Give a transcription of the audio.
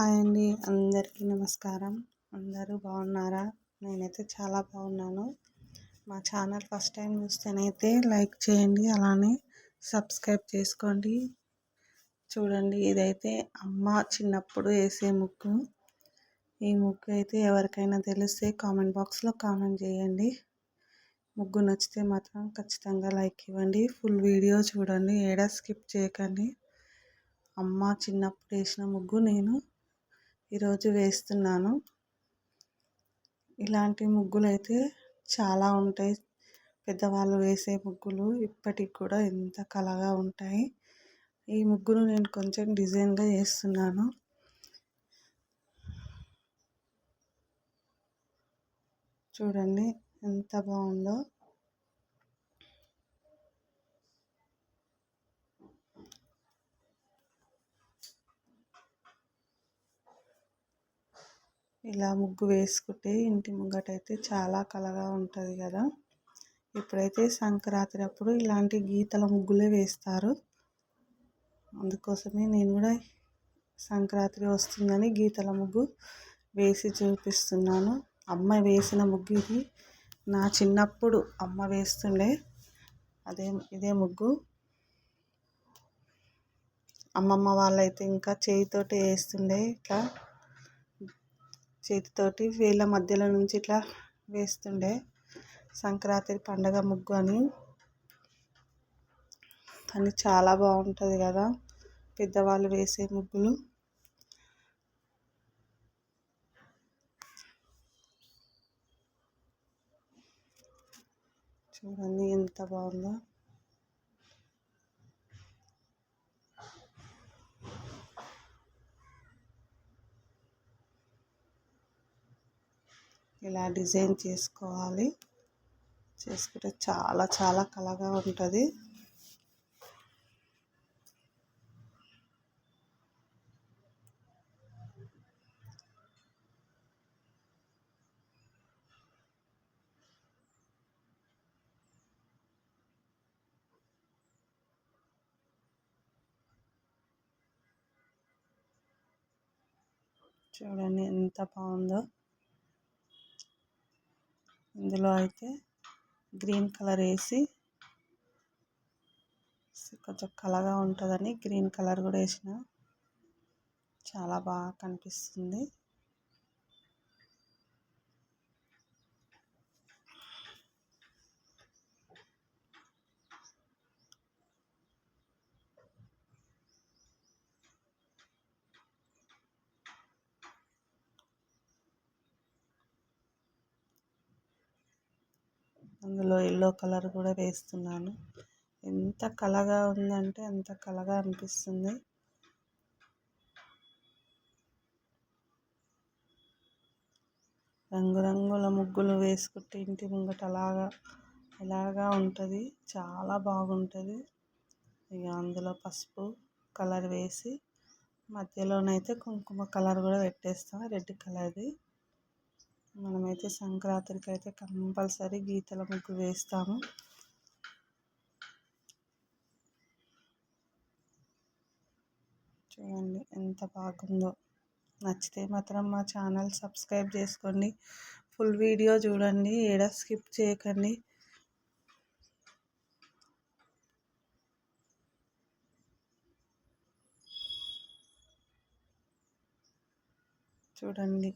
Hi అండి. అందరికీ నమస్కారం. అందరూ బాగున్నారా? నేనైతే చాలా బాగున్నాను. మా ఛానల్ ఫస్ట్ టైం చూస్తేనైతే లైక్ చేయండి అలానే సబ్స్క్రైబ్ చేసుకోండి. చూడండి ఇదైతే అమ్మ చిన్నప్పుడు వేసే ముగ్గు ఈ ముగ్గు అయితే ఎవరికైనా తెలిస్తే కామెంట్ బాక్స్లో కామెంట్ చేయండి. ముగ్గు నచ్చితే మాత్రం ఖచ్చితంగా లైక్ ఇవ్వండి. ఫుల్ వీడియో చూడండి ఏడా స్కిప్ చేయకండి. అమ్మ చిన్నప్పుడు వేసిన ముగ్గు నేను ఈరోజు వేస్తున్నాను. ఇలాంటి ముగ్గులు అయితే చాలా ఉంటాయి. పెద్దవాళ్ళు వేసే ముగ్గులు ఇప్పటికి కూడా ఎంత కళగా ఉంటాయి. ఈ ముగ్గును నేను కొంచెం డిజైన్గా వేస్తున్నాను. చూడండి ఎంత బాగుందో. ఇలా ముగ్గు వేసుకుంటే ఇంటి ముంగట అయితే చాలా కలగా ఉంటుంది కదా. ఇప్పుడైతే సంక్రాంతి అప్పుడు ఇలాంటి గీతల ముగ్గులే వేస్తారు. అందుకోసమే నేను కూడా సంక్రాంతి వస్తుందని గీతల ముగ్గు వేసి చూపిస్తున్నాను. అమ్మ వేసిన ముగ్గు ఇది. నా చిన్నప్పుడు అమ్మ వేస్తుండే అదే ఇదే ముగ్గు. అమ్మమ్మ వాళ్ళైతే ఇంకా చేయితోటి వేస్తుండే ఇట్లా చేతితోటి వేళ్ళ మధ్యలో నుంచి ఇట్లా వేస్తుండే సంక్రాంతి పండగ ముగ్గు అని. కానీ చాలా బాగుంటుంది కదా పెద్దవాళ్ళు వేసే ముగ్గులు. చూడండి ఎంత బాగుందో. ఇలా డిజైన్ చేసుకోవాలి. చేసుకుంటే చాలా చాలా కళగా ఉంటుంది. చూడండి ఎంత బాగుందో. ఇందులో అయితే గ్రీన్ కలర్ వేసి కొంచెం కలగా ఉంటుందని గ్రీన్ కలర్ కూడా వేసిన. చాలా బాగా కనిపిస్తుంది. అందులో ఎల్లో కలర్ కూడా వేస్తున్నాను. ఎంత కలగా ఉందంటే అంత కలగా అనిపిస్తుంది. రంగురంగుల ముగ్గులు వేసుకుంటే ఇంటి ముంగట అలాగా ఇలాగా ఉంటుంది. చాలా బాగుంటుంది. ఇక అందులో పసుపు కలర్ వేసి మధ్యలోనైతే కుంకుమ కలర్ కూడా పెట్టేస్తాం రెడ్ కలర్ది. మనమైతే సంక్రాంతికి అయితే కంపల్సరీ గీతల ముగ్గు వేస్తాము. చూడండి ఎంత బాగుందో. నచ్చితే మాత్రం మా ఛానల్ సబ్స్క్రైబ్ చేసుకోండి. ఫుల్ వీడియో చూడండి. ఏడ స్కిప్ చేయకండి. చూడండి.